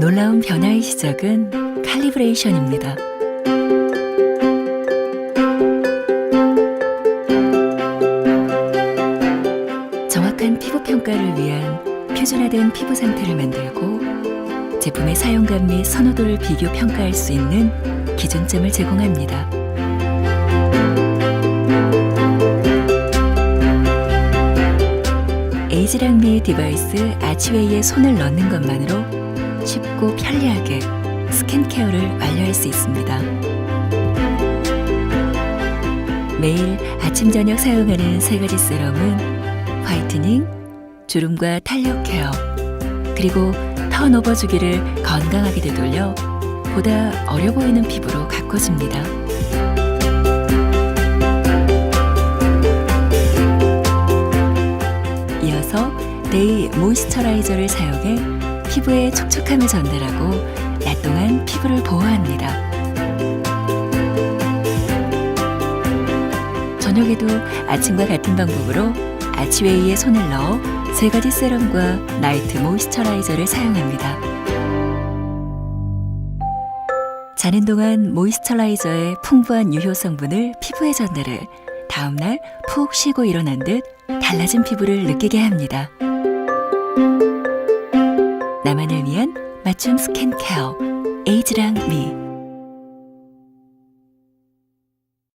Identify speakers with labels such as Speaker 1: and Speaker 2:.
Speaker 1: 모든 변화의 시작은 칼리브레이션입니다. 정확한 피부 평가를 위한 표준화된 피부 상태를 만들고 제품의 사용감 및 선호도를 비교 평가할 수 있는 기준점을 제공합니다. 에이지랑 미 디바이스 아치웨이에 손을 넣는 것만으로 쉽고 편리하게 스킨케어를 완료할 수 있습니다. 매일 아침 저녁 사용하는 세 가지 세럼은 화이트닝, 주름과 탄력 케어, 그리고 턴오버 주기를 건강하게 되돌려 보다 어려 보이는 피부로 가꿔줍니다. 이어서 데이 모이스처라이저를 사용해 피부에 촉촉함을 전달하고 낮 동안 피부를 보호합니다. 저녁에도 아침과 같은 방법으로 아치웨이에 손을 넣어 세 가지 세럼과 나이트 모이스처라이저를 사용합니다. 자는 동안 모이스처라이저의 풍부한 유효 성분을 피부에 전달해 다음날 푹 쉬고 일어난 듯 달라진 피부를 느끼게 합니다. 나만을 위한 맞춤 스킨케어 에이즈랑 미